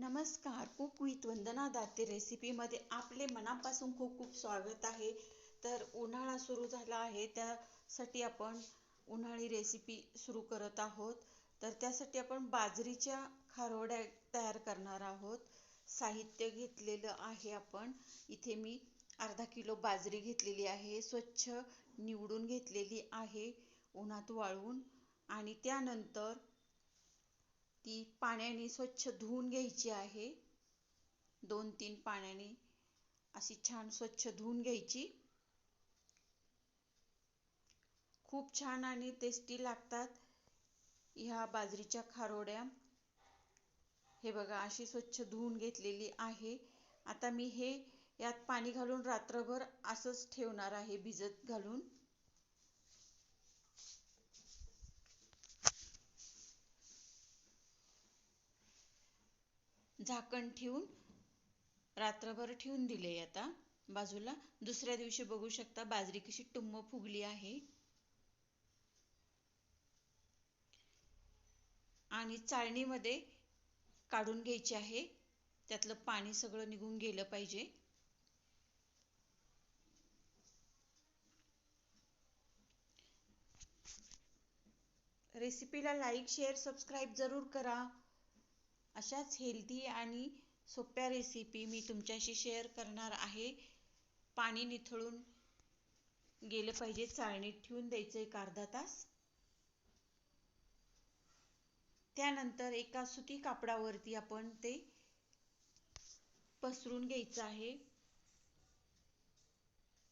नमस्कार. Cook with Vandana Date रेसिपीमध्ये आपले मनापासून खूप खूप स्वागत आहे. तर उन्हाळा सुरू झाला आहे त्यासाठी आपण उन्हाळी रेसिपी सुरू करत आहोत. तर त्यासाठी आपण बाजरीच्या खारोड्या तयार करणार आहोत. साहित्य घेतलेलं आहे आपण. इथे मी अर्धा किलो बाजरी घेतलेली आहे. स्वच्छ निवडून घेतलेली आहे. उन्हात वाळवून आणि त्यानंतर ती पाण्याने स्वच्छ धुवून घ्यायची आहे. दोन तीन पाण्याने अशी छान स्वच्छ धुवून घ्यायची. खूप छान आणि टेस्टी लागतात ह्या बाजरीच्या खारोड्या. हे बघा अशी स्वच्छ धुवून घेतलेली आहे. आता मी हे यात पाणी घालून रात्रभर असंच ठेवणार आहे भिजत घालून. झाकण ठेवून रात्रभर ठेवून दिले आता. बाजूला दुसऱ्या दिवशी बघू शकता बाजरी कशी टुंब फुगली आहे. आणि चाळणीमध्ये काढून घ्यायची आहे. त्यातलं पाणी सगळं निघून गेलं पाहिजे. रेसिपीला लाईक शेअर सबस्क्राईब जरूर करा. अशाच हेल्दी आणि सोप्या रेसिपी मी तुमच्याशी शेअर करणार आहे. पाणी निथळून गेलं पाहिजे चाळणीत ठेवून द्यायचं एक अर्धा तास. त्यानंतर एका सुती कापडावरती आपण ते पसरून घ्यायचं आहे.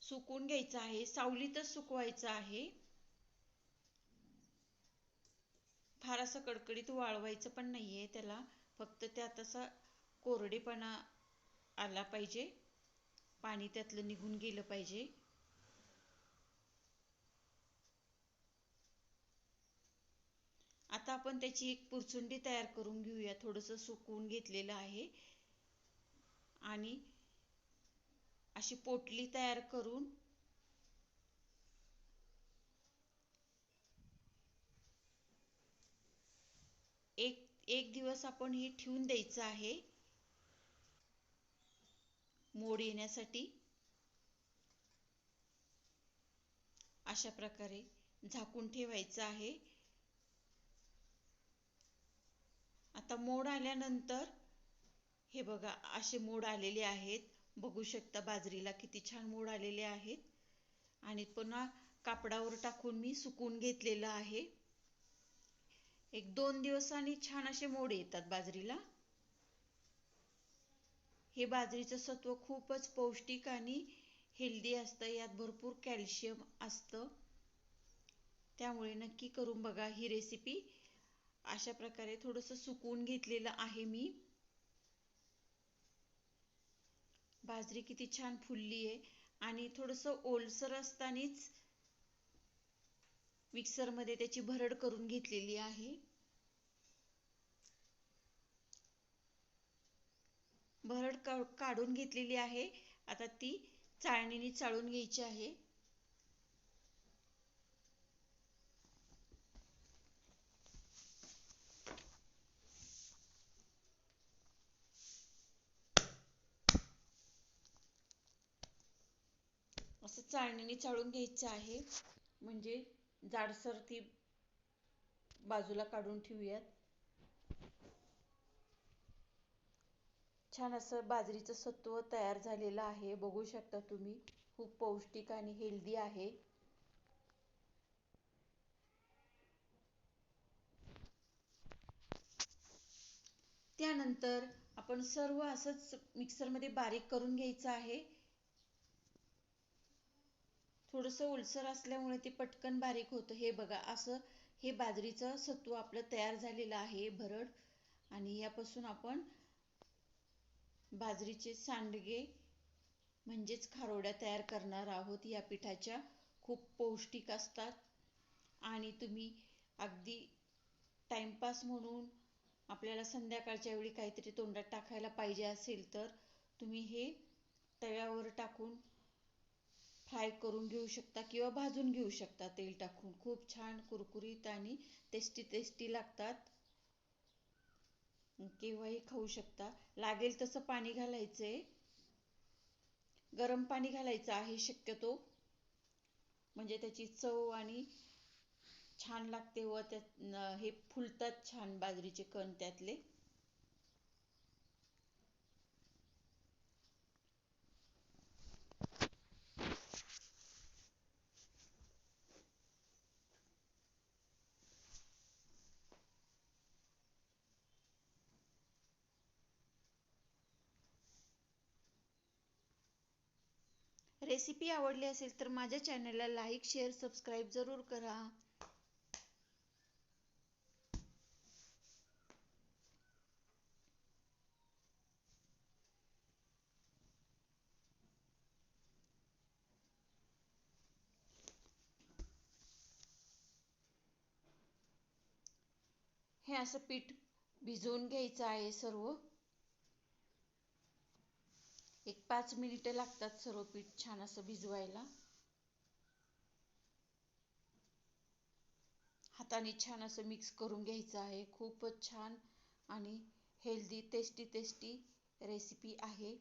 सुकून घ्यायचं आहे. सावलीतच सुकवायचं आहे. फार असं कडकडीत वाळवायचं पण नाहीये त्याला. फक्त त्यात असा कोरडेपणा आला पाहिजे. पाणी त्यातलं निघून गेलं पाहिजे. आता आपण त्याची एक पुरचुंडी तयार करून घेऊया. थोडंसं सुकवून घेतलेलं आहे. आणि अशी पोटली तयार करून एक एक दिवस आपण हे ठेवून द्यायचं आहे. मोड येण्यासाठी. अशा प्रकारे झाकून ठेवायचं आहे. आता मोड आल्यानंतर हे बघा असे मोड आलेले आहेत. बघू शकता बाजरीला किती छान मोड आलेले आहेत. आणि पुन्हा कापडावर टाकून मी सुकून घेतलेलं आहे. एक दोन दिवसांनी छान असे मोड येतात बाजरीला. हे बाजरीचं सत्व खूपच पौष्टिक आणि हेल्दी असतं. यात भरपूर कॅल्शियम असतं. त्यामुळे नक्की करून बघा ही रेसिपी अशा प्रकारे थोडंसं सुकवून घेतलेलं आहे मी. बाजरी किती छान फुलली आहे आणि थोडंसं ओलसर असतानाच मिक्सरमध्ये त्याची भरड करून घेतलेली आहे. भरड काढून घेतलेली आहे. आता ती चाळणीने चाळून घ्यायची आहे. असं चाळणीने चाळून घ्यायचं आहे. म्हणजे जाडसर ती बाजूला काढून ठेवूयात. छान असं बाजरीचं सत्व तयार झालेलं आहे. बघू शकता तुम्ही खूप पौष्टिक आणि हेल्दी आहे. त्यानंतर आपण सर्व असंच मिक्सरमध्ये बारीक करून घ्यायचं आहे. थोडंसं ओलसर असल्यामुळे ते पटकन बारीक होतं. हे बघा असं हे बाजरीचं सत्व आपलं तयार झालेलं आहे भरड. आणि यापासून आपण बाजरीचे सांडगे म्हणजेच खारोड्या तयार करणार आहोत. या पिठाच्या खूप पौष्टिक असतात. आणि तुम्ही अगदी टाइमपास म्हणून आपल्याला संध्याकाळच्या वेळी काहीतरी तोंडात टाकायला पाहिजे असेल तर तुम्ही हे तव्यावर टाकून फ्राय करून घेऊ शकता किंवा भाजून घेऊ शकता तेल टाकून. खूप छान कुरकुरीत आणि टेस्टी टेस्टी लागतात. केव्हाही खाऊ शकता. लागेल तसं पाणी घालायचंय. गरम पाणी घालायचं आहे शक्यतो. म्हणजे त्याची चव आणि छान लागते व त्यात हे फुलतात छान बाजरीचे कण त्यातले. रेसिपी आवडली असेल तर माझ्या चॅनलला लाईक शेअर सबस्क्राईब जरूर करा. हे असं पीठ भिजवून घ्यायचं आहे सर्व. एक पाच मिनिटं लागतात सर्व पीठ छान असं भिजवायला. हाताने छान असं मिक्स करून घ्यायचं आहे. खूपच छान आणि हेल्दी टेस्टी टेस्टी रेसिपी आहे.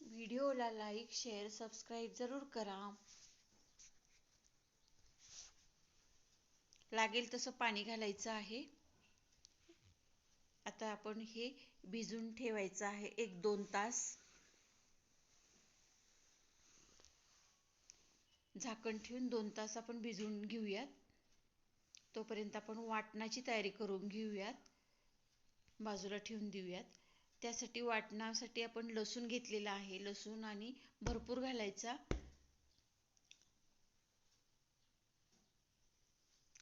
व्हिडिओला लाईक शेअर सबस्क्राईब जरूर करा. लागेल तसं पाणी घालायचं आहे. आता आपण हे भिजून ठेवायचं आहे एक दोन तास. झाकण ठेवून दोन तास आपण भिजवून घेऊयात. तोपर्यंत आपण वाटणाची तयारी करून घेऊयात. बाजूला ठेवून देऊयात. त्यासाठी वाटणासाठी आपण लसूण घेतलेला आहे. लसूण आणि भरपूर घालायचा.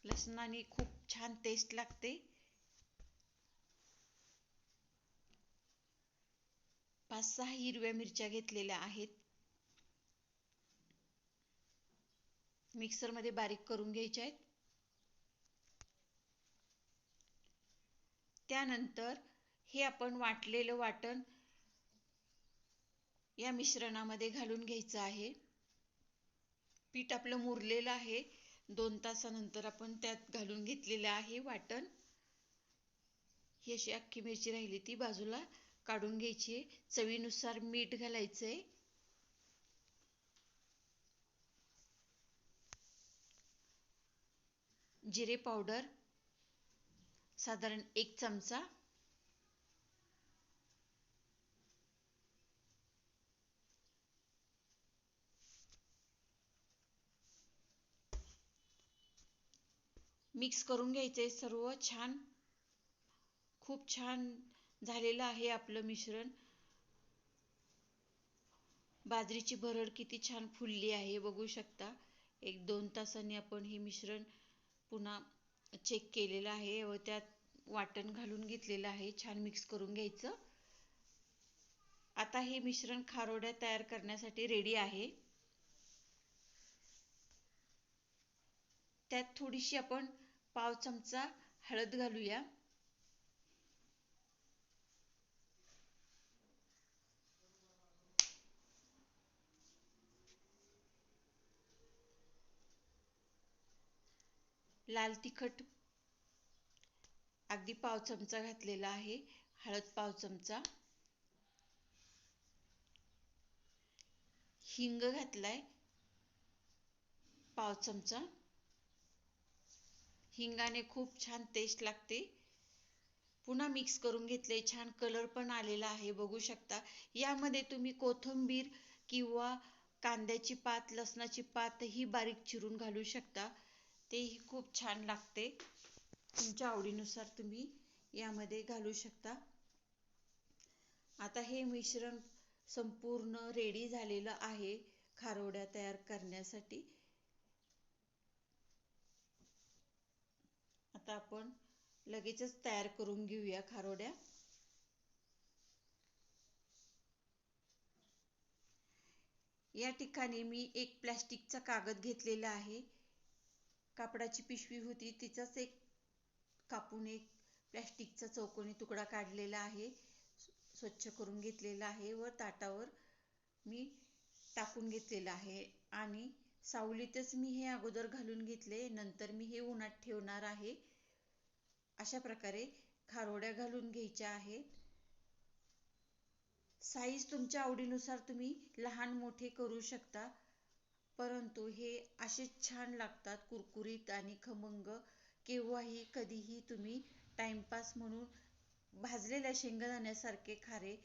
लसणाने खूप छान टेस्ट लागते. पाच सहा हिरव्या मिरच्या घेतलेल्या आहेत. मिक्सरमध्ये बारीक करून घ्यायच्या आहेत. त्यानंतर हे आपण वाटलेलं वाटण या मिश्रणामध्ये घालून घ्यायचं आहे. पीठ आपलं मुरलेलं आहे. दोन तासानंतर आपण त्यात घालून घेतलेलं आहे वाटण. ही अशी अख्खी मिरची राहिली ती बाजूला काढून घ्यायची. चवीनुसार मीठ घालायचंय. जिरे पावडर. साधारण एक चमचा. मिक्स करून घ्यायचे सर्व छान. खूप छान झालेलं आहे आपलं मिश्रण. बाजरीची भरड किती छान फुलली आहे बघू शकता. एक दोन तासांनी आपण हे मिश्रण पुन्हा चेक केलेलं आहे व त्यात वाटण घालून घेतलेलं आहे छान मिक्स करून घ्यायचं. आता हे मिश्रण खारोड्या तयार करण्यासाठी रेडी आहे. त्यात थोडीशी आपण पाव चमचा हळद घालूया. लाल तिखट. अगदी पाव चमचा घातलेला आहे. हळद पाव चमचा. हिंग घातलाय. पाव चमचा. हिंगाने खूप छान टेस्ट लागते. पुन्हा मिक्स करून घेतले छान कलर पण आलेला आहे. बघू शकता. यामध्ये तुम्ही कोथिंबीर किंवा कांद्याची पात लसणाची पात ही बारीक चिरून घालू शकता. तेही खूप छान लागते. तुमच्या आवडीनुसार तुम्ही यामध्ये घालू शकता. आता हे मिश्रण संपूर्ण रेडी झालेलं आहे खारोड्या तयार करण्यासाठी. आता आपण लगेचच तयार करून घेऊया खारोड्या. या ठिकाणी मी एक प्लॅस्टिकचा कागद घेतलेला आहे. कापडाची पिशवी होती. तिचाच एक कापून एक प्लॅस्टिकचा चौकोनी तुकडा काढलेला आहे. स्वच्छ करून घेतलेला आहे व ताटावर मी टाकून घेतलेला आहे. आणि सावलीतच मी हे अगोदर घालून घेतले. नंतर मी हे उन्हात ठेवणार आहे. अशा प्रकारे खारोड्या घालून घ्यायच्या आहेत. साईज तुमच्या आवडीनुसार तुम्ही लहान मोठे करू शकता. परंतु हे असेच छान लागतात कुरकुरीत आणि खमंग. केव्हाही कधीही तुम्ही टाइमपास म्हणून भाजलेल्या शेंगदाण्यासारखे खारे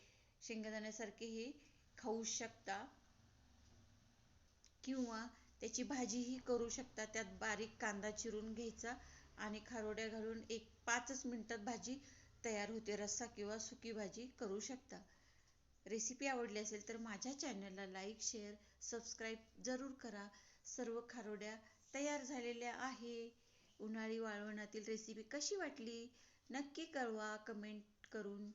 शेंगदाण्यासारखे हे खाऊ शकता. किंवा त्याची भाजीही करू शकता. त्यात बारीक कांदा चिरून घ्यायचा आणि खारोड्या घालून एक पाचच मिनिटात भाजी तयार होते. रस्सा किंवा सुकी भाजी करू शकता. रेसिपी आवडली असेल तर माझ्या चॅनलला लाईक शेअर सबस्क्राईब जरूर करा. सर्व खारोड्या तयार झालेल्या आहे. उन्हाळी वाळवणातील रेसिपी कशी वाटली? नक्की कळवा कमेंट करून.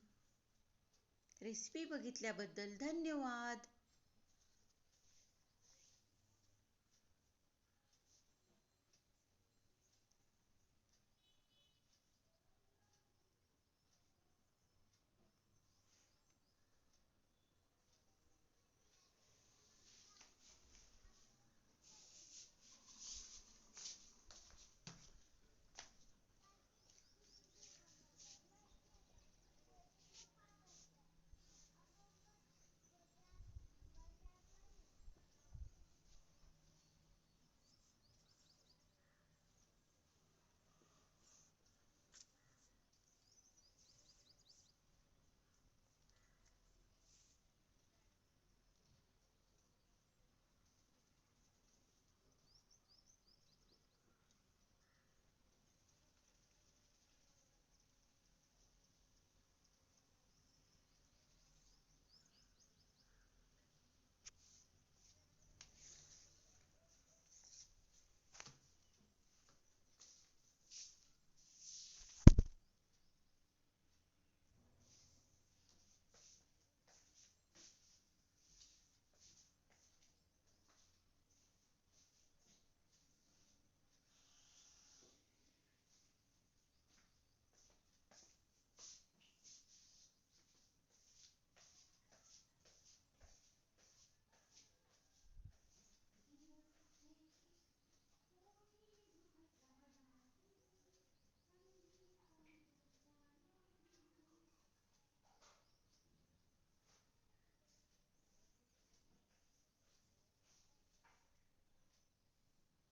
रेसिपी बघितल्याबद्दल धन्यवाद.